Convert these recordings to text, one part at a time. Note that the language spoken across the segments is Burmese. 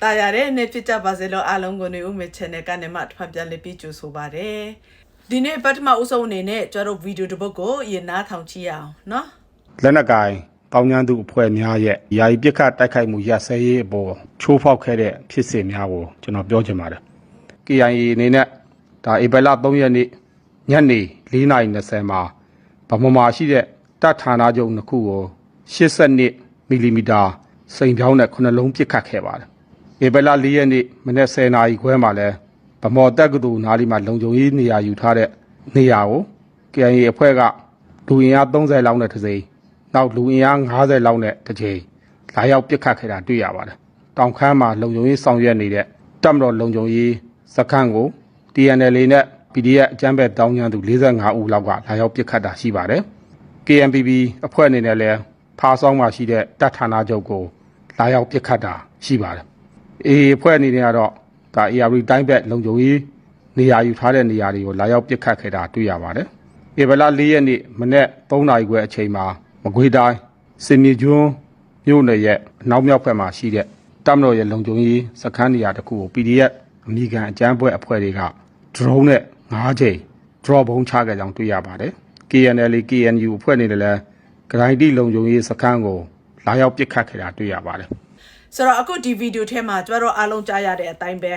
။တာရတဲ့နေ့ဖြစ်ကြပါစေလို့အားလုံးကိုနေဦးမေ channel ကနေမှတစ်ဖက်ပြန်လည်ပြီးကြိုဆိုပါရစေ။ဒီနေ့ပထမအဆုံးအနေနဲ့ကျွန်တော်ဗီဒီယိုတစ်ပုဒ်ကိုရင်နာထောင်ကြည့်ရအောင်နော်။လက်နက်ကိုင်တောင်ကျန်းသူအဖွဲ့များရဲ့ယာယီပြစ်ခတ်တိုက်ခိုက်မှုရစဲရေးအပေါ်ချိုးဖောက်ခဲ့တဲ့ဖြစ်စဉ်များကိုကျွန်တော်ပြောချင်ပါတယ်။ KIA အနေနဲ့ဒါဧပြီလ3ရက်နေ့ညနေ4:20မှာဗမာမာရှိတဲ့တတ်ဌာနချုပ်နှစ်ခုကို82မီလီမီတာစိန်ပြောင်းနဲ့ခုနှလုံးပစ်ခတ်ခဲ့ပါတယ် ဧပြီလ4ရက်နေ့မနေ့10:00နာရီခွဲမှာလဲဗမော်တက်ကတူနားလီမှာလုံခြုံရေးနေရာယူထားတဲ့နေရာကို KIA အဖွဲ့ကလူအင်အား30လောက်နဲ့တစ်စိမ်နောက်လူအင်အား90လောက်နဲ့တစ်ချိန်လာရောက်ပစ်ခတ်ခဲ့တာတွေ့ရပါတယ်။တောင်ခမ်းမှာလုံခြုံရေးဆောင်ရွက်နေတဲ့တပ်မတော်လုံခြုံရေးစခန်းကို TNL နဲ့ PDF အကြမ်းဖက်တောင်းကျမ်းသူ45ဦးလောက်ကလာရောက်ပစ်ခတ်တာရှိပါတယ်။ KNPB အဖွဲ့အနေနဲ့လည်းဖားဆောင်မှာရှိတဲ့တပ်ဌာနချုပ်ကိုလာရောက်ပစ်ခတ်တာရှိပါတယ်။ AA အဖွဲ့အနေနဲ့ကတော့ဒါ AR တိုင်းဘက်လုံခြုံရေးနေရာယူထားတဲ့နေရာတွေကိုလာရောက်ပစ်ခတ်ခဲ့တာတွေ့ရပါတယ်။ဧပြီလ4ရက်နေ့မနေ့3နာရီခွဲအချိန်မှာမကွေးတိုင်းစင်မြေကျွန်းမြို့နယ်ရဲ့အနောက်မြောက်ဘက်မှာရှိတဲ့တပ်မတော်ရဲ့လုံခြုံရေးစခန်းနေရာတစ်ခုကို PDF အမိခံအကြမ်းဖက်အဖွဲ့တွေက drone နဲ့9ချိန် drop ဘုံချခဲ့ကြောင်းတွေ့ရပါတယ်။ KNL KNU အဖွဲ့အနေနဲ့လည်းဂရိုင်းတီလုံခြုံရေးစခန်းကိုလာရောက်ပစ်ခတ်ခဲ့တာတွေ့ရပါတယ်။ ဆိုတော့အခုဒီဗီဒီယိုထဲမှာကျွန်တော်တို့အားလုံးကြားရတဲ့အတိုင်းပဲ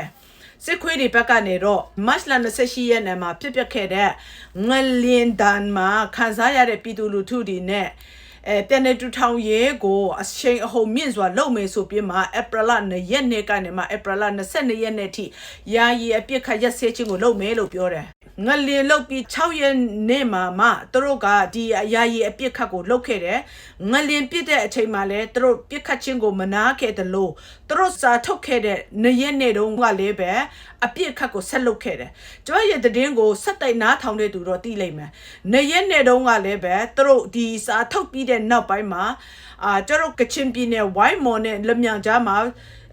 စစ်ခွေးတွေဘက်ကနေတော့မတ်လ28ရက်နေ့မှာပြစ်ပြတ်ခဲ့တဲ့ငလင်ဒန်မှာခံစားရတဲ့ပြည်သူလူထုတွေနဲ့ အဲပြန်နေတူထောင်ရဲကိုအချိန်အဟုန်မြင့်စွာလုပ်မယ်ဆိုပြီးမှဧပြီလ2ရက်နေ့ကနေမှဧပြီလ22ရက်နေ့ထိယာယီအပြစ်ခတ်ရက်စဲခြင်းကိုလုပ်မယ်လို့ပြောတယ်ငလင်လုတ်ပြီး6ရက်နေ့မှာမှသူတို့ကဒီအယာယီအပြစ်ခတ်ကိုလုတ်ခဲ့တယ်ငလင်ပြစ်တဲ့အချိန်မှာလည်းသူတို့ပြစ်ခတ်ခြင်းကိုမနာခဲ့တယ်လို့သူတို့စာထုတ်ခဲ့တဲ့နေ့ရက်နေ့တုန်းကလည်းပဲ အပြစ်ခတ်ကိုဆက်လုတ်ခဲ့တယ်ကျွန်တော်ရဲ့တည်င်းကိုဆက်တိုက်နားထောင်တဲ့သူတော့သိလိမ့်မယ်နေ့ရက်နေ့တုန်းကလည်းပဲသူတို့ဒီစာထုတ်ပြီးတဲ့နောက်ပိုင်းမှာအာကျွန်တော်ကချင်ပြည်နယ်ဝိုင်းမော်နဲ့လက်မြန်ကြားမှာ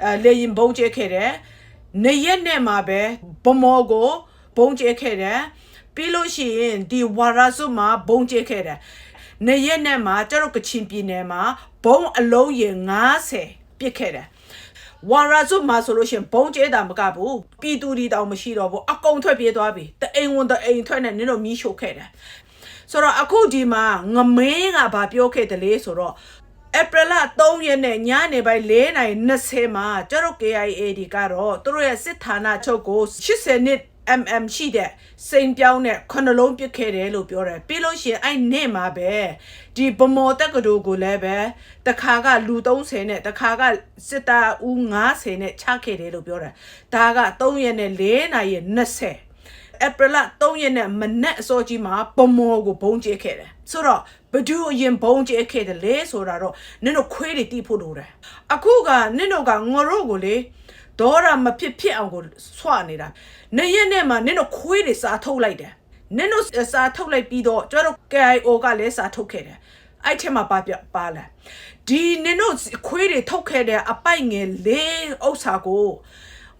အဲလေရင်ဘုံကျဲခဲ့တယ်နေ့ရက်နေ့မှာပဲဗမော်ကိုဘုံကျဲခဲ့တယ်ပြီးလို့ရှိရင်ဒီဝါရဆုမှာဘုံကျဲခဲ့တယ်နေရက်နဲ့မှာကျတော့ကချင်ပြည်နယ်မှာဘုံအလုံးရေ90ပြစ်ခဲ့တယ် ဝါရဆုမှာဆိုလို့ရှိရင်ဘုံကျဲတာမကဘူးပြည်သူဒီတောင်မရှိတော့ဘူးအကုန်ထွက်ပြေးသွားပြီတအိမ်ဝန်တအိမ်ထွက်နေနင်တို့မီးရှို့ခဲ့တယ်ဆိုတော့အခုဒီမှာငမင်းကဘာပြောခဲ့တယ်လဲဆိုတော့ဧပြီလ3ရက်နေ့ညနေပိုင်း4:20မှာကျတော့ KIA ဒီကတော့သူတို့ရဲ့စစ်ဌာနချုပ်ကို80နှစ် mm ရှိတဲ့စိန်ပြောင်းနဲ့ခုနှလုံးပစ်ခဲ့တယ်လို့ပြောတယ်ပြီးလို့ရှိရင်အဲ့နေ့မှာပဲဒီဗမော်တက်ကတူကိုလည်းပဲတခါကလူ30နဲ့တခါကစစ်သားဦး90နဲ့ချခဲ့တယ်လို့ပြောတယ်ဒါက3ရက်နဲ့4နာရီ20ဧပြီလ3ရက်နဲ့မနက်အစောကြီးမှာဗမော်ကိုဘုံကျဲခဲ့တယ်ဆိုတော့ဘဒူအရင်ဘုံကျဲခဲ့တယ်လေဆိုတာတော့နင်တို့ခွေးတွေတီးဖို့လိုတယ်အခုကနင်တို့ကငိုတို့ကိုလေ ဒေါ်ရမဖြစ်ဖြစ်အောင်ကိုဆွနေတာနေရက်နဲ့မှနင်တို့ခွေးတွေစာထုတ်လိုက်တယ်နင်တို့စာထုတ်လိုက်ပြီးတော့ကျွန်တော်တို့ KIO ကလည်းစာထုတ်ခဲ့တယ်အဲ့ထက်မှပါပြပါလာဒီနင်တို့ခွေးတွေထုတ်ခဲ့တဲ့အပိုက်ငယ်လေးဥစ္စာကို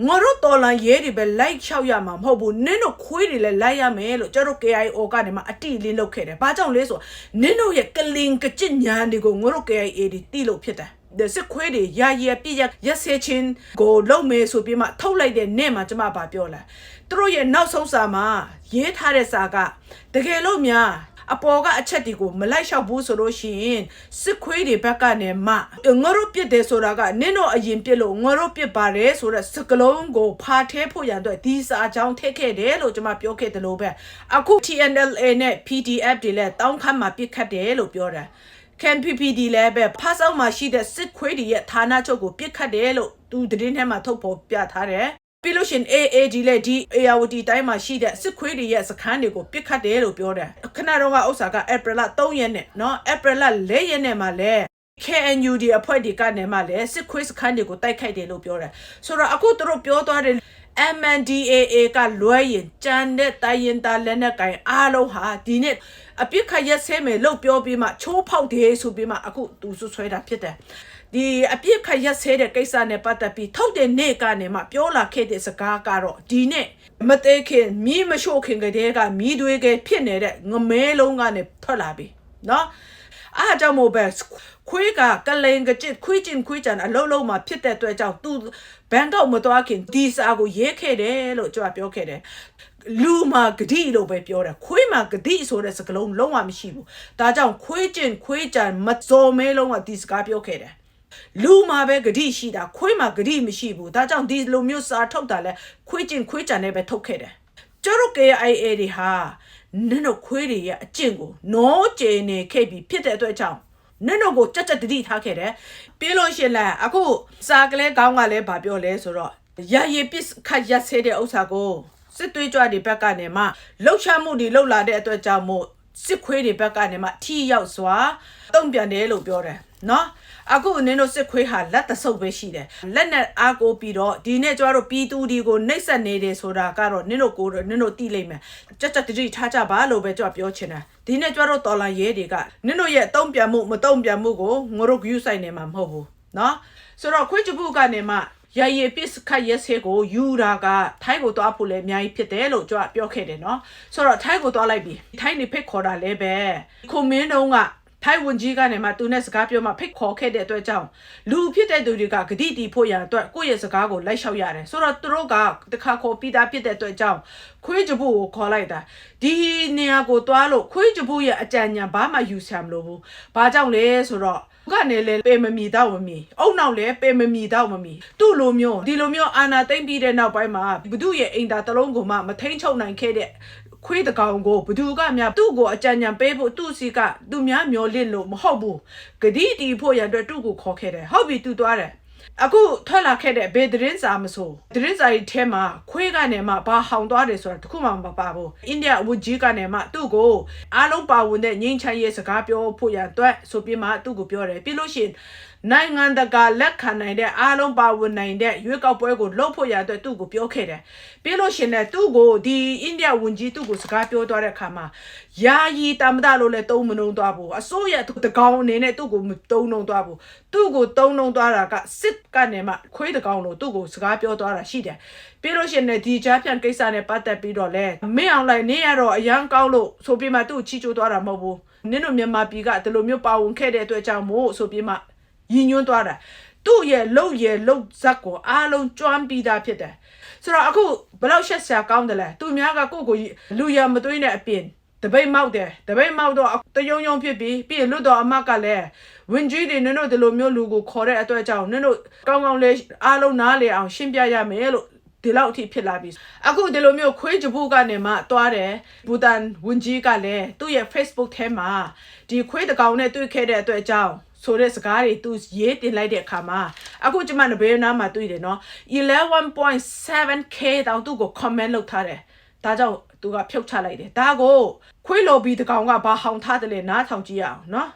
ငါတို့တော်လန်ရဲတွေပဲလိုက်လျှောက်ရမှာမဟုတ်ဘူးနင်းတို့ခွေးတွေလည်းလိုက်ရမယ်လို့ကျတို့ KIO ကနေမှအတိလင်းလုပ်ခဲ့တယ်။ဘာကြောင့်လဲဆိုနင်းတို့ရဲ့ကလင်ကကြစ်ညာတွေကိုငါတို့ KIA တွေတိလို့ဖြစ်တယ်။ဒီ စစ်ခွေးတွေရာရပြည့်ရရက်စဲချင်းကိုလုံမယ်ဆိုပြီးမှထုတ်လိုက်တဲ့နေ့မှာကျမဘာပြောလဲသူတို့ရဲ့နောက်ဆုံးစာမှာရေးထားတဲ့စာကတကယ်လို့များအပေါ်ကအချက်တွေကိုမလိုက်လျှောက်ဘူးဆိုလို့ရှိရင်စစ်ခွေးတွေဘက်ကနေမှငါတို့ပြစ်တယ်ဆိုတာကနင်းတို့အရင်ပြစ်လို့ငါတို့ပြစ်ပါတယ်ဆိုတော့စကလုံးကိုဖာထဲဖို့ရန်အတွက်ဒီစာအကြောင်းထည့်ခဲ့တယ်လို့ကျွန်မပြောခဲ့တယ်လို့ပဲအခု TNLA နဲ့ PDF တွေလည်းတောင်းခမ်းမှာပြစ်ခတ်တယ်လို့ပြောတာ can PPD လည်းပဲဖားဆောင်မှာရှိတဲ့စစ်ခွေးတွေရဲ့ဌာနချုပ်ကိုပြစ်ခတ်တယ်လို့သူသတင်းထဲမှာထုတ်ဖော်ပြထားတယ်ပြီးလို့ရှင် AAD လည်းဒီ ARD တိုင်းမှာရှိတဲ့စစ်ခွေးတွေရဲ့စခန်းတွေကိုပြစ်ခတ်တယ်လို့ပြောတယ်ခဏတော့ကဥစ္စာက April 3ရက်နဲ့เนาะ April 4ရက်နဲ့မှာလဲ KNU ဒီအဖွဲ့တွေကနေမှလည်းစစ်ခွေးစခန်းတွေကိုတိုက်ခိုက်တယ်လို့ပြောတယ်ဆိုတော့အခုသူတို့ပြောသွားတယ် MNDAA ကလွဲရင်ကြံတဲ့တိုင်းရင်သားလက်နက်ကင်အားလုံးဟာဒီနေ့အပြစ်ခတ်ရက်ဆဲမယ်လို့ပြောပြီးမှချိုးဖောက်တယ်ဆိုပြီးမှအခုသူဆွဆွဲတာဖြစ်တယ်ဒီအပြစ်ခတ်ရက်ဆဲတဲ့ကိစ္စနဲ့ပတ်သက်ပြီးထုတ်တဲ့နေ့ကနေမှပြောလာခဲ့တဲ့စကားကတော့ဒီနေ့မသေးခင်မီးမရှို့ခင်ကတည်းကမီးတွေးကဖြစ်နေတဲ့ငမဲလုံးကနေထွက်လာပြီเนาะအားကြောင့်မို့ပဲခွေးကကလိန်ကကြစ်ခွေးချင်းခွေးချန်အလုံးလုံးမှာဖြစ်တဲ့အတွက်ကြောင့်သူ ဘန်ကောက်မသွားခင်ဒီစာကိုရေးခဲ့တယ်လို့ကျွန်တော်ပြောခဲ့တယ်လူမှာဂတိလို့ပဲပြောတယ်ခွေးမှာဂတိဆိုတဲ့စကားလုံးလုံးဝမရှိဘူးဒါကြောင့်ခွေးကျင်ခွေးကြံမစော်မဲလုံးကဒီစကားပြောခဲ့တယ်လူမှာပဲဂတိရှိတာခွေးမှာဂတိမရှိဘူးဒါကြောင့်ဒီလိုမျိုးစာထုတ်တာလဲခွေးကျင်ခွေးကြံနဲ့ပဲထုတ်ခဲ့တယ်ကျတို့ KIA တွေဟာနင်တို့ခွေးတွေရဲ့အကျင့်ကိုနောကျနေနေခဲ့ပြီးဖြစ်တဲ့အတွက်ကြောင့် နင်တို့ကိုကြက်ကြက်တတိထားခဲ့တယ်ပြီးလို့ရှရင်လဲအခုစာကလေးကောင်းကလည်းဗာပြောလဲဆိုတော့ရရပစ်ခတ်ရက်ဆဲတဲ့ဥစ္စာကိုစစ်သွေးကြွတွေဘက်ကနေမှလှုပ်ရှားမှုတွေလှုပ်လာတဲ့အတွက်ကြောင့်မို့စစ်ခွေးတွေဘက်ကနေမှထီရောက်စွာတုံ့ပြန်တယ်လို့ပြောတယ်နော် အခုနင်တို့စစ်ခွေးဟာလက်တဆုပ်ပဲရှိတယ်လက်နဲ့အားကိုပြီးတော့ဒီနေ့ကျတို့ပြည်သူတွေကိုနှိပ်စက်နေတယ်ဆိုတာကတော့နင်တို့ကိုယ်နင်တို့သိလိမ့်မယ်ကြက်ကြက်တတိထားကြပါလို့ပဲကျပြောချင်တယ်ဒီနေ့ကျတို့တော်လန်ရဲတွေကနင်တို့ရဲ့တုံ့ပြန်မှုမတုံ့ပြန်မှုကိုငါတို့ view ဆိုင်နေမှာမဟုတ်ဘူးနော်ဆိုတော့ခွေးချပုကနေမှရရပစ်ခတ်ရက်ဆေးကိုယူတာကထိုင်းကိုသွားဖို့လည်းအများကြီးဖြစ်တယ်လို့ကျွန်တော်ပြောခဲ့တယ်နော်ဆိုတော့ထိုင်းကိုသွားလိုက်ပြီထိုင်းနေဖိတ်ခေါ်တာလည်းပဲခုမင်းတုံးက ထိုင်ဝန်ကြီးကနေမှသူနဲ့စကားပြောမှဖိတ်ခေါ်ခဲ့တဲ့အတွက်ကြောင့်လူဖြစ်တဲ့သူတွေကဂတိတီဖို့ရန်အတွက်ကိုယ့်ရဲ့စကားကိုလိုက်လျှောက်ရတယ်ဆိုတော့သူတို့ကတခါခေါ်ပြီးသားဖြစ်တဲ့အတွက်ကြောင့်ခွေးကြဘူးကိုခေါ်လိုက်တာဒီနေရာကိုတွားလို့ခွေးကြဘူးရဲ့အကြံဉာဏ်ဘာမှယူဆမလို့ဘူးဘာကြောင့်လဲဆိုတော့ကနေလေပေမမီတော့မမီအုံနောက်လေပေမမီတော့မမီသူ့လိုမျိုးဒီလိုမျိုးအာနာသိမ့်ပြီးတဲ့နောက်ပိုင်းမှာဘသူရဲ့အိမ်သားတစ်လုံးကိုမှမထိန်ချုပ်နိုင်ခဲ့တဲ့ ခွေးတကောင်ကိုဘသူကများသူ့ကိုအကြံဉာဏ်ပေးဖို့သူ့စီကသူများမျောလင့်လို့မဟုတ်ဘူးဂတိတီဖို့ရအတွက်သူ့ကိုခေါ်ခဲ့တယ်ဟုတ်ပြီသူသွားတယ်အခုထွက်လာခဲ့တဲ့ဘေဒရင်စာမဆိုဒရင်စာရဲ့ထဲမှာခွေးကနေမှဘာဟောင်သွားတယ်ဆိုတာတခုမှမပါဘူးအိန္ဒိယဝဂျီကနေမှသူ့ကိုအားလုံးပါဝင်တဲ့ငင်းချမ်းရေးစကားပြောဖို့ရအတွက်ဆိုပြီးမှသူ့ကိုပြောတယ်ပြီးလို့ရှိရင် နိုင်ငံတကာလက်ခံနိုင်တဲ့အားလုံးပါဝင်နိုင်တဲ့ရွေးကောက်ပွဲကိုလှုပ်ဖို့ရအတွက်သူ့ကိုပြောခဲ့တယ်ပြီးလို့ရှိရင်လည်းသူ့ကိုဒီအိန္ဒိယဝန်ကြီးသူ့ကိုစကားပြောသွားတဲ့အခါမှာယာယီတမဒလို့လည်းတုံးမနှုံသွားဘူးအစိုးရတကောင်အနေနဲ့သူ့ကိုမတုံးနှုံသွားဘူးသူ့ကိုတုံးနှုံသွားတာကစစ်ကနေမှခွေးတကောင်လို့သူ့ကိုစကားပြောသွားတာရှိတယ်ပြီးလို့ရှိရင်လည်းဒီချားပြန်ကိစ္စနဲ့ပတ်သက်ပြီးတော့လဲမင်းအောင်လိုက်နေရတော့အရန်ကောင်းလို့ဆိုပြီးမှသူ့ချီချိုးသွားတာမဟုတ်ဘူးနင်တို့မြန်မာပြည်ကဒီလိုမျိုးပါဝင်ခဲ့တဲ့အတွက်ကြောင့်မို့ဆိုပြီးမှရ ည်ညွှန်းသွားတာသူ့ရဲ့လုံရဲ့လုံဇက်ကိုအားလုံးကျွမ်းပြီးသားဖြစ်တယ်ဆိုတော့အခုဘယ်လောက်ရှက်စရာကောင်းတယ်လဲသူများကကိုယ့်ကိုလူရမသွေးနဲ့အပြင်တပိတ်မောက်တယ်တပိတ်မောက်တော့တယုံယုံဖြစ်ပြီးပြီးရင်လွတ်တော်အမတ်ကလည်းဝင်ကြီးတွေနင်တို့ဒီလိုမျိုးလူကိုခေါ်တဲ့အတွက်ကြောင့်နင်တို့ကောင်းကောင်းလေးအားလုံးနားလေအောင်ရှင်းပြရမယ်လို့ဒီလောက်အထိဖြစ်လာပြီအခုဒီလိုမျိုးခွေးကြဘူးကနေမှသွားတယ်ဘူတန်ဝန်ကြီးကလည်းသူ့ရဲ့ Facebook ထဲမှာဒီခွေးတကောင်နဲ့တွေ့ခဲ့တဲ့အတွက်ကြောင့် ဆိုတဲ့စကားတွေသူရေးတင်လိုက်တဲ့အခါမှာအခုကျမနဘေးနားမှာတွေ့တယ်နော် 11.7k တောင်သူ့ကို comment လုပ်ထားတယ်ဒါကြောင့်သူကဖြုတ်ချလိုက်တယ်ဒါကိုခွေးလိုဘီတကောင်ကဘာဟောင်ထားတယ်လဲနားထောင်ကြည့်ရအောင်နော်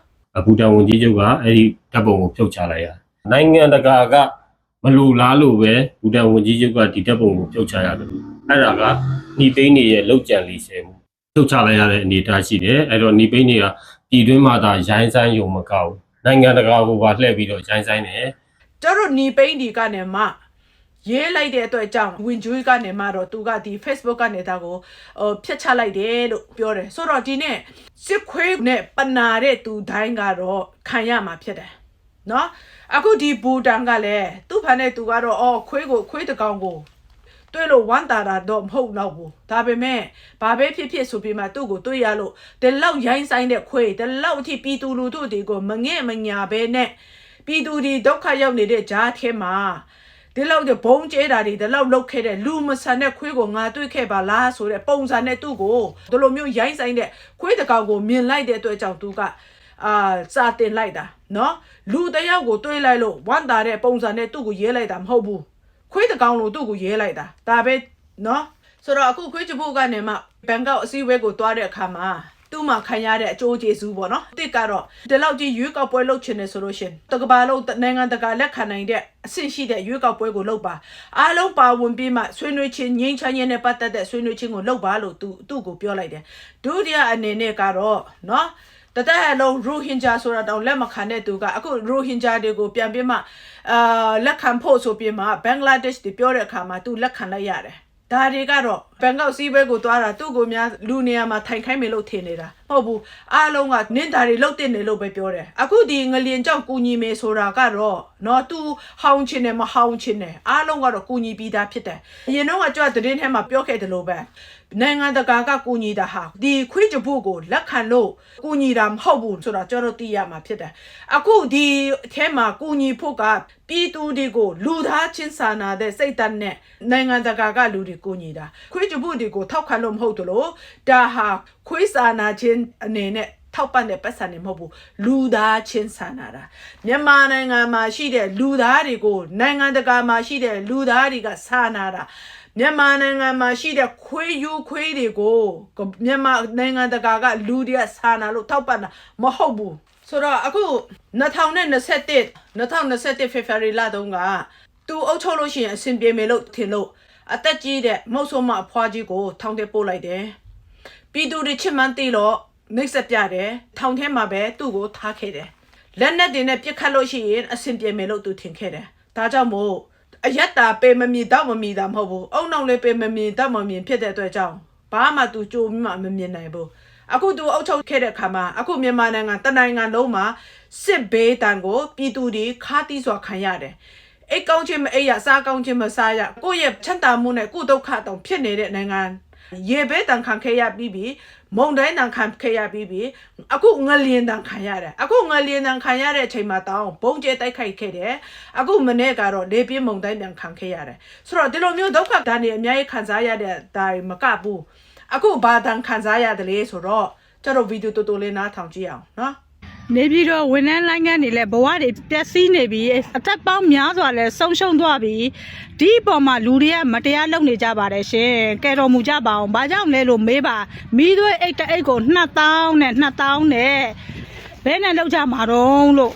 ဘူတန်ဝန်ကြီးချုပ်ကအဲ့ဒီတပ်ပုံကိုဖြုတ်ချလိုက်ရတယ်။နိုင်ငံတကာကမလိုလားလို့ပဲဘူတန်ဝန်ကြီးချုပ်ကဒီတပ်ပုံကိုဖြုတ်ချရတယ်။အဲ့ဒါကညီပိန်းတွေရဲ့လောက်ကြံလီဆယ်မှုဖြုတ်ချလိုက်ရတဲ့အနေအထားရှိတယ်။အဲ့တော့ညီပိန်းတွေကပြည်တွင်းမှာသာရိုင်းဆိုင်ရုံမကောက်ဘူး။ နိုင်ငံတကာကိုပါလှည့်ပြီးတော့ရိုင်းဆိုင်တယ်ကျတို့နီပိန်းဒီကနေမှရေးလိုက်တဲ့အတွက်ကြောင့်ဝင်ဂျွေးကနေမှတော့သူကဒီ Facebook ကနေဒါကိုဟိုဖျက်ချလိုက်တယ်လို့ပြောတယ်ဆိုတော့ဒီနေ့စစ်ခွေးနဲ့ပနာတဲ့သူတိုင်းကတော့ခံရမှာဖြစ်တယ်နော်အခုဒီဘူတန်ကလည်းသူ့ဖန်နဲ့သူကတော့အော်ခွေးကိုခွေးတကောင်ကို တွေ့လို့ဝမ်းတာတာတော့မဟုတ်တော့ဘူးဒါပေမဲ့ဘာပဲဖြစ်ဖြစ်ဆိုပြီးမှသူ့ကိုတွေ့ရလို့ဒီလောက်ရိုင်းဆိုင်တဲ့ခွေးဒီလောက်အထိပြည်သူလူထုတွေကိုမငဲ့မညာပဲနဲ့ပြည်သူတွေဒုက္ခရောက်နေတဲ့ကြားထဲမှာဒီလောက် de ဘုံကျဲတာတွေဒီလောက်လောက်ခဲ့တဲ့လူမဆန်တဲ့ခွေးကိုငါတွေ့ခဲ့ပါလားဆိုတဲ့ပုံစံနဲ့သူ့ကိုဒီလိုမျိုးရိုင်းဆိုင်တဲ့ခွေးတကောင်ကိုမြင်လိုက်တဲ့အတွက်ကြောင့်သူကအာစာတင်လိုက်တာနော်လူတစ်ယောက်ကိုတွေးလိုက်လို့ဝမ်းတာတဲ့ပုံစံနဲ့သူ့ကိုရေးလိုက်တာမဟုတ်ဘူး ခွေးတကောင်လို့သူ့ကိုရဲလိုက်တာဒါပဲနော်ဆိုတော့အခုခွေးချဖို့ကနေမှဘန်ကောက်အစည်းအဝေးကိုသွားတဲ့အခါမှာသူ့မှာခံရတဲ့အကျိုးကျေးဇူးပေါ့နော်တစ်ကတော့ဒီလောက်ကြီးရွေးကောက်ပွဲလုပ်ချင်တယ်ဆိုလို့ရှင်တကဘာလုံးနိုင်ငံတကာလက်ခံနိုင်တဲ့အဆင့်ရှိတဲ့ရွေးကောက်ပွဲကိုလုပ်ပါအားလုံးပါဝင်ပြီးမှဆွေးနွေးခြင်းငြိမ်းချမ်းရေးနဲ့ပတ်သက်တဲ့ဆွေးနွေးခြင်းကိုလုပ်ပါလို့သူသူ့ကိုပြောလိုက်တယ်ဒုတိယအနေနဲ့ကတော့နော် တသက်အလုံးရိုဟင်ဂျာဆိုတာတောင်လက်မခံတဲ့သူကအခုရိုဟင်ဂျာတွေကိုပြန်ပြီးမှအာလက်ခံဖို့ဆိုပြီးမှဘင်္ဂလားဒေ့ရှ်တွေပြောတဲ့အခါမှာသူလက်ခံလိုက်ရတယ်ဒါတွေကတော့ဘန်ကောက်စီးပွဲကိုသွားတာသူ့ကိုများလူနေရာမှာထိုင်ခိုင်းမယ်လို့ထင်နေတာမဟုတ်ဘူးအားလုံးကနင့်တာတွေလှုပ်တင်နေလို့ပဲပြောတယ်အခုဒီငလျင်ကြောင့်ကူညီမယ်ဆိုတာကတော့နော်သူဟောင်းချင်းနဲ့မဟောင်းချင်းနဲ့အားလုံးကတော့ကူညီပြီးသားဖြစ်တယ်အရင်တော့ကကြွတဲ့တင်းထဲမှာပြောခဲ့တယ်လို့ပဲနိုင်ငံတကာကကူညီတာဟာဒီခွေးကြဖို့ကိုလက်ခံလို့ကူညီတာမဟုတ်ဘူးဆိုတာကျွန်တော်သိရမှာဖြစ်တယ်အခုဒီအထဲမှာကူညီဖို့ကပြည်သူတွေကိုလူသားချင်းစာနာတဲ့စိတ်ဓာတ်နဲ့နိုင်ငံတကာကလူတွေကူညီတာခွေးကြဖို့တွေကိုထောက်ခံလို့မဟုတ်တလို့ဒါဟာ ခွေးစာနာချင်းအနေနဲ့ထောက်ပံ့တဲ့ပတ်စံနေမဟုတ်ဘူးလူသားချင်းဆန္ဒတာမြန်မာနိုင်ငံမှာရှိတဲ့လူသားတွေကိုနိုင်ငံတကာမှာရှိတဲ့လူသားတွေကဆန္ဒတာမြန်မာနိုင်ငံမှာရှိတဲ့ခွေးယူခွေးတွေကိုမြန်မာနိုင်ငံတကာကလူတွေကဆန္ဒလို့ထောက်ပံ့တာမဟုတ်ဘူးဆိုတော့အခု2021 2021 February လတုန်းကသူအုပ်ချုပ်လို့ရှိရင်အဆင်ပြေမယ်လို့ထင်လို့အသက်ကြီးတဲ့မဟုတ်ဆိုးမအဖွားကြီးကိုထောင်ထဲပို့လိုက်တယ် ပြည်သူတွေချစ်မှန်းသိတော့နှိပ်စက်ပြတယ်ထောင်ထဲမှာပဲသူ့ကိုထားခဲ့တယ်လက်နက်တွေနဲ့ပြစ်ခတ်လို့ရှိရင်အဆင်ပြေမယ်လို့သူထင်ခဲ့တယ်ဒါကြောင့်မို့အယက်တာပေမမီတော့မမီတာမဟုတ်ဘူးအုံနောက်လေးပေမမီတော့မမီဖြစ်တဲ့အတွက်ကြောင့်ဘာမှသူကြိုးမှမမြင်နိုင်ဘူးအခုသူအုပ်ချုပ်ခဲ့တဲ့ခါမှာအခုမြန်မာနိုင်ငံတနိုင်ငံလုံးမှာစစ်ဘေးတန်ကိုပြည်သူတွေခါတီးစွာခံရတယ်အိတ်ကောင်းချင်းမအိတ်ရစားကောင်းချင်းမစားရကိုယ့်ရဲ့ချမ်းသာမှုနဲ့ကိုယ့်ဒုက္ခတောင်ဖြစ်နေတဲ့နိုင်ငံ ရေဘဲတန်ခံခဲ့ရပြီးပြီမုံတိုင်းတန်ခံခဲ့ရပြီးပြီအခုငလျင်တန်ခံရတယ်အခုငလျင်တန်ခံရတဲ့အချိန်မှာတောင်းဘုံကျဲတိုက်ခိုက်ခဲ့တယ်အခုမနေ့ကတော့လေပြင်းမုံတိုင်းတန်ခံခဲ့ရတယ်ဆိုတော့ဒီလိုမျိုးဒုက္ခတန်တွေအများကြီးခံစားရတဲ့ဒါတွေမကဘူးအခုဘာတန်ခံစားရတယ်လဲဆိုတော့ကျတော့ဗီဒီယိုတူတူလေးနားထောင်ကြည့်အောင်နော် နေပြီးတော့ဝန်ထမ်းလိုင်းကနေလဲဘဝတွေပျက်စီးနေပြီအသက်ပေါင်းများစွာလဲဆုံးရှုံးသွားပြီဒီအပေါ်မှာလူတွေကမတရားလုပ်နေကြပါတယ်ရှင်ကဲတော်မူကြပါအောင်ဘာကြောင့်လဲလို့မေးပါမိသွေးအိတ်တအိတ်ကို2000နဲ့2000နဲ့ဘယ်နဲ့လောက်ကြမှာတော့လို့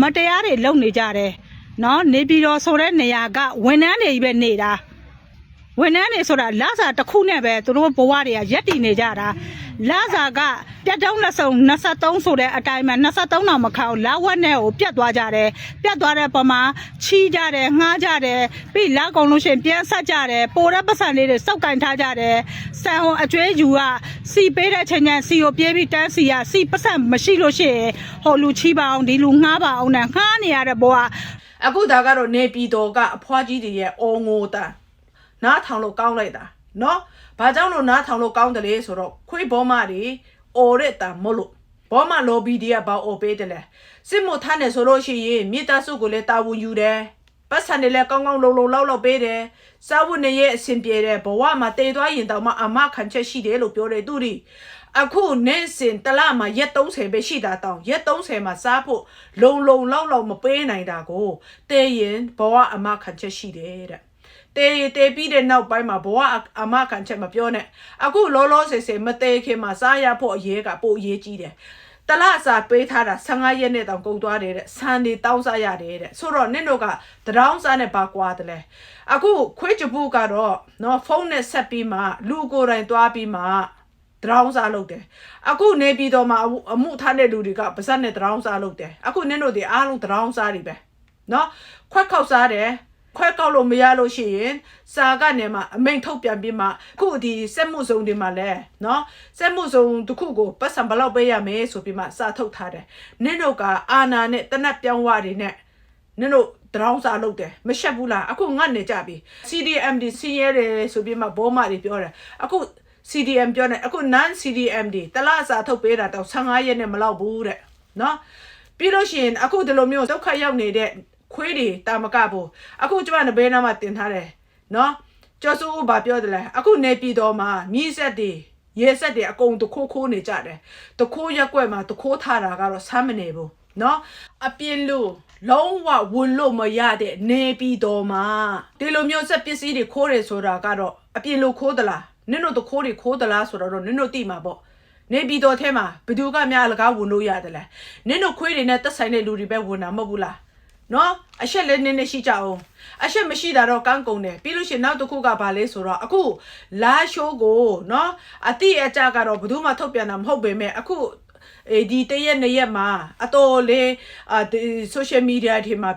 မတရားတွေလုပ်နေကြတယ်နော်နေပြီးတော့ဆိုတဲ့နေရာကဝန်ထမ်းတွေပဲနေတာဝန်ထမ်းတွေဆိုတာလစာတစ်ခုနဲ့ပဲသူတို့ဘဝတွေကရက်တည်နေကြတာ လစာကပြတ်တုံးလက်စုံ23ဆိုတဲ့အတိုင်းမှာ23တောင်မခေါလာဝက်နဲ့ကိုပြတ်သွားကြတယ်ပြတ်သွားတဲ့ပုံမှာချီးကြတယ်ငှားကြတယ်ပြီးလာကုန်လို့ရှရင်ပြန်ဆက်ကြတယ်ပိုတဲ့ပတ်စံလေးတွေစောက်ကင်ထားကြတယ်ဆန်ဟိုအကျွေးယူကစီပေးတဲ့ချိန်ကျစီကိုပြေးပြီးတန်းစီရစီပတ်စံမရှိလို့ရှရင်ဟိုလူချီးပါအောင်ဒီလူငှားပါအောင်နဲ့ငှားနေရတဲ့ဘဝအခုဒါကတော့နေပြည်တော်ကအဖွားကြီးတွေရဲ့အော်ငိုတန်နားထောင်လို့ကောင်းလိုက်တာနော် ဘာကြောင့်လို့နားထောင်လို့ကောင်းတယ်လဲဆိုတော့ခွေးဘောမတွေအော်တဲ့တန်မလို့ဘောမလော်ဘီတွေကဘာအော်ပေးတယ်လဲစစ်မှုထမ်းတယ်ဆိုလို့ရှိရင်မြေသားစုကိုလည်းတာဝန်ယူတယ်ပတ်စံတွေလည်းကောင်းကောင်းလုံလုံလောက်လောက်ပေးတယ်စာဝတ်နေရဲ့အဆင်ပြေတယ်ဘဝမှာတည်သွားရင်တောင်မှအမခံချက်ရှိတယ်လို့ပြောတယ်သူတွေအခုနေ့စဉ်တလမှာရက်30ပဲရှိတာတောင်ရက်30မှာစားဖို့လုံလုံလောက်လောက်မပေးနိုင်တာကိုတည်ရင်ဘဝအမခံချက်ရှိတယ်တဲ့ တေးတေးပြီးတဲ့နောက်ပိုင်းမှာဘဝအမခံချက်မပြောနဲ့အခုလောလောဆယ်ဆယ်မသေးခင်မှာစားရဖို့အရေးကပိုအရေးကြီးတယ်တလစာပေးထားတာ15ရက်နဲ့တောင်ကုန်သွားတယ်တဲ့ဆန်တွေတောင်းစားရတယ်တဲ့ဆိုတော့နင့်တို့ကတရောင်းစားနဲ့ပါကွာတယ်လေအခုခွေးချပုကတော့နော်ဖုန်းနဲ့ဆက်ပြီးမှလူကိုယ်တိုင်သွားပြီးမှတရောင်းစားလုပ်တယ်အခုနေပြည်တော်မှာအမှုထားတဲ့လူတွေကပါဇက်နဲ့တရောင်းစားလုပ်တယ်အခုနင့်တို့ဒီအားလုံးတရောင်းစားတွေပဲနော်ခွက်ခောက်စားတယ် ခွက်ကောက်လို့မရလို့ရှိရင်စာကနေမှအမိန်ထုတ်ပြန်ပြီးမှခုဒီစက်မှုစုံတွေမှာလဲနော်စက်မှုစုံတစ်ခုကိုပတ်စံဘယ်လောက်ပေးရမယ်ဆိုပြီးမှစာထုတ်ထားတယ်နင့်တို့ကအာနာနဲ့တနတ်ပြောင်းဝတွေနဲ့နင်တို့တရောင်းစားလုပ်တယ်မရှက်ဘူးလားအခုငတ်နေကြပြီ CDMD စီးရဲတယ်ဆိုပြီးမှဘောမတွေပြောတယ်အခု CDM ပြောတယ်အခု non CDMD တလားစာထုတ်ပေးတာတော့15ရက်နဲ့မလောက်ဘူးတဲ့နော်ပြီးလို့ရှိရင်အခုဒီလိုမျိုးဒုက္ခရောက်နေတဲ့ ခွေးတွေတာမကဘူးအခုကျမနဘေးနားမှာတင်ထားတယ်နော်ကျော်စိုးဦးဘာပြောတယ်လဲအခုနေပြည်တော်မှာမြည်ဆက်တွေရဲဆက်တွေအကုန်တခိုးခိုးနေကြတယ်တခိုးရက်ွက်မှာတခိုးထားတာကတော့ဆမ်းမနေဘူးနော်အပြင်းလို့လုံးဝဝင်လို့မရတဲ့နေပြည်တော်မှာဒီလိုမျိုးဆက်ပစ္စည်းတွေခိုးတယ်ဆိုတာကတော့အပြင်းလို့ခိုးသလားနင်တို့တခိုးတွေခိုးသလားဆိုတော့နင်တို့သိမှာပေါ့နေပြည်တော်ထဲမှာဘယ်သူကများအလကားဝင်လို့ရတယ်လဲနင်တို့ခွေးတွေနဲ့တက်ဆိုင်တဲ့လူတွေပဲဝင်တာမဟုတ်ဘူးလား နော်အရှက်လည်းနည်းနည်းရှိကြအောင်အရှက်မရှိတာတော့ကန်းကုန်တယ်ပြီးလို့ရှိရင်နောက်တစ်ခုကဘာလဲဆိုတော့အခုလာရှိုးကိုနော်အတိအကျကတော့ဘယ်သူမှထုတ်ပြန်တာမဟုတ်ပေမဲ့အခုအေဒီတရက်နှစ်ရက်မှာအတော်လေးအာဒီ social media တွေမှာ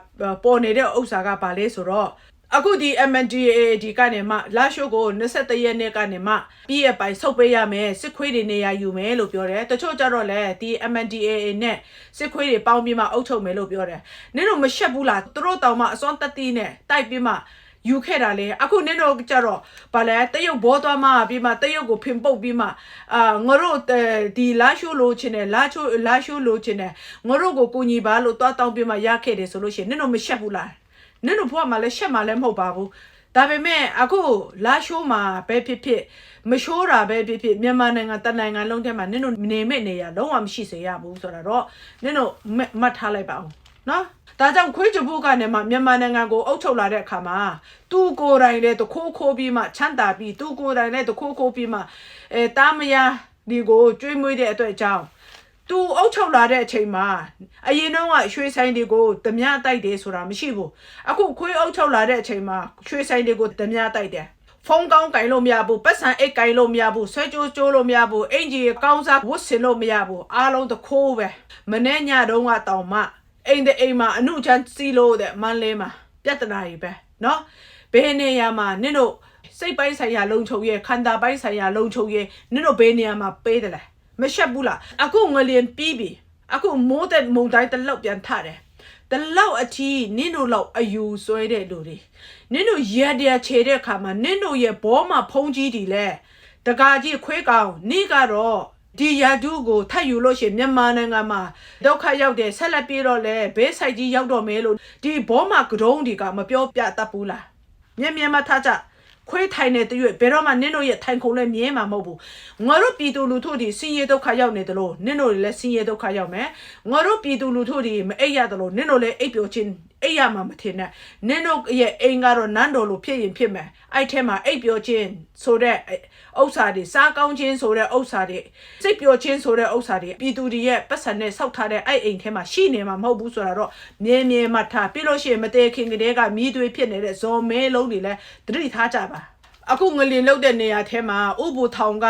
ပေါ်နေတဲ့ဥစ္စာကဘာလဲဆိုတော့ အခုဒီ MNDAA ဒီကနေမှလာရှိုးကို23ရက်နေ့ကနေမှပြီးရပိုင်ဆုတ်ပေးရမယ်စစ်ခွေးတွေနေရာယူမယ်လို့ပြောတယ်တချို့ကြတော့လေဒီ MNDAA နဲ့စစ်ခွေးတွေပေါင်းပြီးမှအုပ်ချုပ်မယ်လို့ပြောတယ်နင်တို့မရှက်ဘူးလားသူတို့တောင်မှအစွမ်းတက်တီးနဲ့တိုက်ပြီးမှယူခဲ့တာလေအခုနင်တို့ကြတော့ဗာလဲတရုတ်ဘောသွားမှပြီးမှတရုတ်ကိုဖင်ပုတ်ပြီးမှအာငါတို့ဒီလာရှိုးလိုချင်တယ်လာချိုးလာရှိုးလိုချင်တယ်ငါတို့ကိုကိုညီပါလို့တွားတောင်းပြီးမှရခဲ့တယ်ဆိုလို့ရှိရင်နင်တို့မရှက်ဘူးလား နင်တို့ဘွားမှာလည်းရှက်မှာလည်းမဟုတ်ပါဘူးဒါပေမဲ့အခုလာရှိုးမှာပဲဖြစ်ဖြစ်မရှိုးတာပဲဖြစ်ဖြစ်မြန်မာနိုင်ငံတနိုင်ငံလုံးထဲမှာနင်တို့နေမဲ့နေရလုံးဝမရှိစေရဘူးဆိုတော့နင်တို့မှတ်ထားလိုက်ပါဦးနော်ဒါကြောင့်ခွေးကြဘူးကနေမှမြန်မာနိုင်ငံကိုအုပ်ချုပ်လာတဲ့အခါမှာသူကိုယ်တိုင်လည်းတခိုးခိုးပြီးမှချမ်းသာပြီးသူကိုယ်တိုင်လည်းတခိုးခိုးပြီးမှအဲတာမယာဒီကိုကျွေးမွေးတဲ့အတွက်ကြောင့် သူအုပ်ချုပ်လာတဲ့အချိန်မှာအရင်တော့ကရွှေဆိုင်တွေကိုဓမြတိုက်တယ်ဆိုတာမရှိဘူးအခုခွေးအုပ်ချုပ်လာတဲ့အချိန်မှာရွှေဆိုင်တွေကိုဓမြတိုက်တယ်ဖုန်းကောင်းကင်လို့မရဘူးပတ်စံအိတ်ကင်လို့မရဘူးဆွဲကြိုးကြိုးလို့မရဘူးအင်ဂျီကောင်းစားဝတ်ဆင်လို့မရဘူးအားလုံးတခိုးပဲမနေ့ညတုန်းကတောင်မှအိမ်တဲ့အိမ်မှာအမှုချမ်းစီလို့တဲ့မန်းလေးမှာပြဿနာကြီးပဲเนาะဘယ်နေရာမှာနင်တို့စိတ်ပိုင်းဆိုင်ရာလုံခြုံရေးခန္ဓာပိုင်းဆိုင်ရာလုံခြုံရေးနင်တို့ဘယ်နေရာမှာပေးတယ်လဲ မရှက်ဘူးလားအခုငလျင်ပြီးပြီအခုမိုးတဲ့မုန်တိုင်းတစ်လောက်ပြန်ထတယ်တလောက်အချီနင်းတို့လောက်အယူဆွဲတဲ့လူတွေနင်းတို့ရက်တရခြေတဲ့အခါမှာနင်းတို့ရဲ့ဘောမှာဖုံးကြီးတွေလဲတကာကြီးခွေးကောင်နေကတော့ဒီယာဒူကိုထပ်ယူလို့ရှိရင်မြန်မာနိုင်ငံမှာဒုက္ခရောက်တယ်ဆက်လက်ပြေးတော့လဲဘေးဆိုင်ကြီးရောက်တော့မယ်လို့ဒီဘောမှာကတုံးတွေကမပြောပြတတ်ဘူးလားမြင်မြင်မထားကြ ခွေးထိုင်တဲ့တရွေ့ဘယ်တော့မှနင်းတို့ရဲ့ထိုင်ခုံလဲမြင်မှာမဟုတ်ဘူးငါတို့ပြည်သူလူထုတွေစင်ရဒုက္ခရောက်နေတယ်လို့နင်းတို့လည်းစင်ရဒုက္ခရောက်မယ်ငါတို့ပြည်သူလူထုတွေမအိပ်ရတယ်လို့နင်းတို့လည်းအိပ်ပျော်ခြင်းအိပ်ရမှာမထင်နဲ့နင်းတို့ရဲ့အိမ်ကတော့နန်းတော်လို့ဖြစ်ရင်ဖြစ်မယ်အဲ့ထဲမှာအိပ်ပျော်ခြင်းဆိုတဲ့ ဥစ္စာတွေစားကောင်းခြင်းဆိုတဲ့ဥစ္စာတွေစိတ်ပျော်ခြင်းဆိုတဲ့ဥစ္စာတွေပြည်သူတွေရဲ့ပတ်စံနဲ့စောက်ထားတဲ့အဲ့အိမ်ထဲမှာရှိနေမှာမဟုတ်ဘူးဆိုတော့မြဲမြဲမှတ်ထားပြီးလို့ရှိရင်မတည်ခင်ကလေးကမြည်သွေးဖြစ်နေတဲ့ဇော်မဲလုံးတွေလည်းသတိထားကြပါအခုငလင်လောက်တဲ့နေရာထဲမှာဥပူထောင်က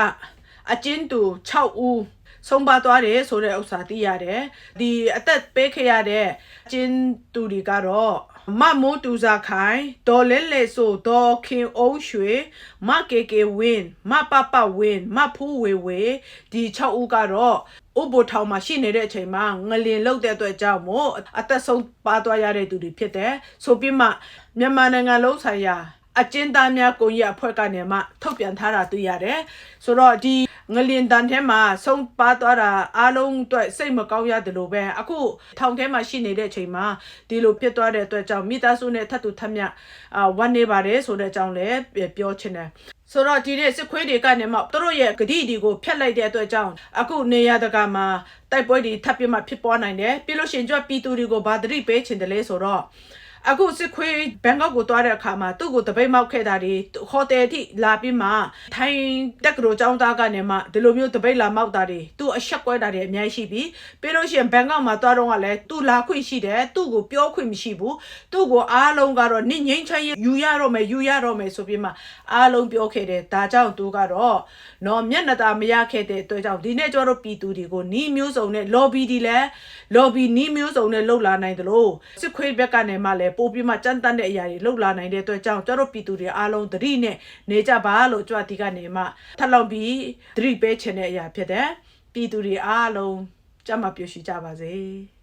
အကျဉ်းသူ6ဦးဆုံးပါသွားတယ်ဆိုတဲ့ဥစ္စာသိရတယ်ဒီအသက်ပေးခဲ့ရတဲ့အကျဉ်းသူတွေကတော့ မမိုးတူစာခိုင်ဒေါ်လဲလဲဆိုဒေါ်ခင်အုံးရွှေမကေကေဝင်းမပပဝင်းမဖူးဝေဝေဒီ6ဦးကတော့ဥပထောင်မှာရှိနေတဲ့အချိန်မှာငလင်လောက်တဲ့အတွက်ကြောင့်မို့အသက်ဆုံးပါသွားရတဲ့သူတွေဖြစ်တယ်ဆိုပြီးမှမြန်မာနိုင်ငံလုံးဆိုင်ရာ အကျဉ်းသားများကိုကြီးအဖွဲ့ကနေမှထုတ်ပြန်ထားတာတွေ့ရတယ်။ဆိုတော့ဒီငလင်တန်ထဲမှာဆုံးပါသွားတာအားလုံးအတွက်စိတ်မကောင်းရတယ်လို့ပဲအခုထောင်ထဲမှာရှိနေတဲ့အချိန်မှာဒီလိုဖြစ်သွားတဲ့အတွက်ကြောင့်မိသားစုနဲ့ထပ်တူထပ်မြအာဝန်နေပါတယ်ဆိုတဲ့အကြောင်းလည်းပြောချင်တယ်။ဆိုတော့ဒီနေ့စစ်ခွေးတွေကနေမှသူတို့ရဲ့ဂတိဒီကိုဖျက်လိုက်တဲ့အတွက်ကြောင့်အခုနေရတကမှာတိုက်ပွဲတွေထပ်ပြီးမှဖြစ်ပွားနိုင်တယ်ပြီးလို့ရှိရင်ကြွပြည်သူတွေကိုဗာသတိပေးချင်တယ်လေဆိုတော့ အခုစစ်ခွေးဘန်ကောက်ကိုသွားတဲ့အခါမှာသူ့ကိုတပိတ်မောက်ခဲ့တာတွေဟိုတယ်ထိလာပြီးမှထိုင်တက်ကရိုចောင်းသားကနေမှဒီလိုမျိုးတပိတ်လာမောက်တာတွေသူ့အဆက်ကွဲတာတွေအများကြီးရှိပြီးပြီးလို့ရှိရင်ဘန်ကောက်မှာသွားတော့ကလည်းသူ့လာခွင့်ရှိတယ်သူ့ကိုပြောခွင့်မရှိဘူးသူ့ကိုအားလုံးကတော့နင့်ငိမ့်ချမ်းယူရတော့မယ်ယူရတော့မယ်ဆိုပြီးမှအားလုံးပြောခဲ့တယ်ဒါကြောင့်သူကတော့နော်မျက်နှာตาမရခဲ့တဲ့အတွက်ကြောင့်ဒီနေ့ကျတော့ပြည်သူတွေကိုနီးမျိုးစုံနဲ့ lobby ဒီလဲ lobby နီးမျိုးစုံနဲ့လှုပ်လာနိုင်တယ်လို့စစ်ခွေးဘက်ကနေမှလည်း းပို့ပြီးမှကြမ်းတမ်းတဲ့အရာတွေလှုပ်လာနိုင်တဲ့အတွက်ကြောင့်ကျတော့ပြည်သူတွေအားလုံးသတိနဲ့နေကြပါလို့ကြွဒီကနေမှထပ်လောင်ပြီးသတိပေးချင်တဲ့အရာဖြစ်တယ်ပြည်သူတွေအားလုံးကြမ်းမပြည့်ရှိကြပါစေ